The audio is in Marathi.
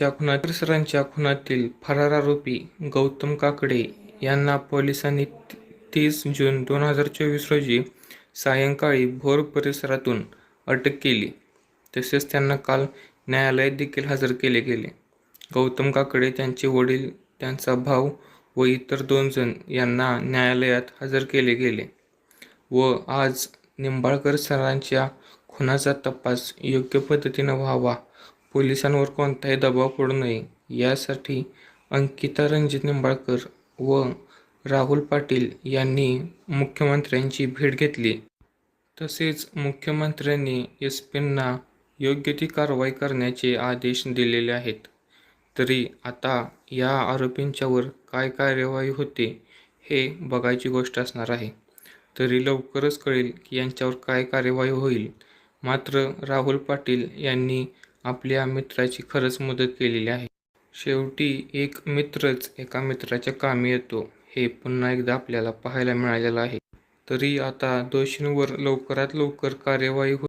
त्या खुनात सरांच्या खुनातील फरार आरोपी गौतम काकडे यांना पोलिसांनी तीस जून दोन हजार चोवीस रोजी सायंकाळी भोर परिसरातून अटक केली. तसेच त्यांना काल न्यायालयात देखील हजर केले गेले. गौतम काकडे त्यांचे वडील त्यांचा भाऊ व इतर दोन जण यांना न्यायालयात हजर केले गेले व आज निंबाळकर सरांच्या खुनाचा तपास योग्य पद्धतीनं व्हावा पोलिसांवर कोणताही दबाव पडू नये. यासाठी अंकिता रणजित निंबाळकर व राहुल पाटील यांनी मुख्यमंत्र्यांची भेट घेतली. तसेच मुख्यमंत्र्यांनी एस पींना योग्य ती कारवाई करण्याचे आदेश दिलेले आहेत. तरी आता या आरोपींच्यावर काय कार्यवाही होते हे बघायची गोष्ट असणार आहे. तरी लवकरच कळेल की यांच्यावर काय कार्यवाही होईल. मात्र राहुल पाटील यांनी आपल्या मित्राची खरंच मदत केलेली आहे. शेवटी एक मित्रच एका मित्राच्या कामी येतो. हे पुन्हा एकदा आपल्याला पाहायला मिळालेलं आहे. तरी आता दोषींवर लवकरात लवकर कार्यवाही हो